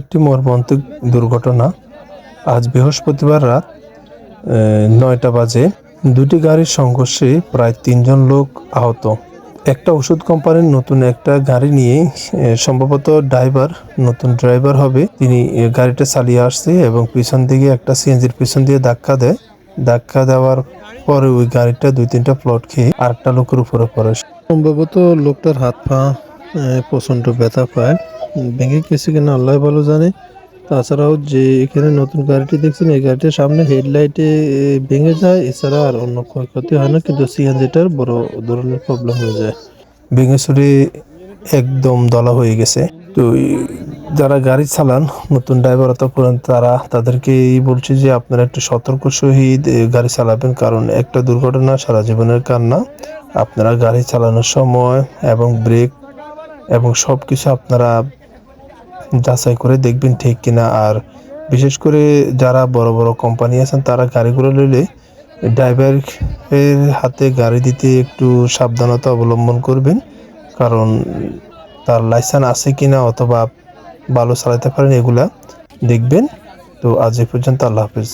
একটি মর্মান্তিক দুর্ঘটনা। আজ বৃহস্পতিবার রাত নয়টা বাজে। দুটি গাড়ির সংঘর্ষে প্রায় তিনজন লোক আহত। একটা ওষুধ কোম্পানির নতুন একটা গাড়ি নিয়ে সম্ভবত ড্রাইভার, নতুন ড্রাইভার হবে। তিনি গাড়িটা চালিয়ে আসছে এবং পিছন দিকে একটা সিএনজির পিছন দিয়ে ধাক্কা দেয়। ধাক্কা দেওয়ার পরে ওই গাড়িটা দুই তিনটা প্লট খেয়ে আরেকটা লোকের উপরে পড়ে। সম্ভবত লোকটার হাত পা প্রচণ্ড ব্যথা পায়। ভেঙে গেছে কিনা আল্লাহ ভালো জানে। তাছাড়াও যে এখানে নতুন গাড়িটি দেখছেন, এই গাড়িটির সামনে হেডলাইটে ভেঙে যায়। এছাড়া আর অন্য ক্ষয়ক্ষতি হয় না, কিন্তু সিএনজিটার বড় ধরনের প্রবলেম হয়ে যায়। ভেঙে চুরে একদম দলা হয়ে গেছে। তো যারা গাড়ি চালান, নতুন ড্রাইভার পুরান তারা তাদেরকে এই বলছি যে আপনারা একটু সতর্ক সহিত গাড়ি চালাবেন। কারণ একটা দুর্ঘটনা সারা জীবনের কান্না। আপনারা গাড়ি চালানোর সময় এবং ব্রেক এবং সব কিছু আপনারা যাচাই করে দেখবেন ঠিক কিনা। আর বিশেষ করে যারা বড় বড় কোম্পানি আছেন, তারা গাড়িগুলো লইলে ড্রাইভারের হাতে গাড়ি দিতে একটু সাবধানতা অবলম্বন করবেন। কারণ তার লাইসেন্স আছে কিনা অথবা ভালো চালাতে পারেন এগুলা দেখবেন। তো আজ এ পর্যন্ত আল্লাহ হাফিজ।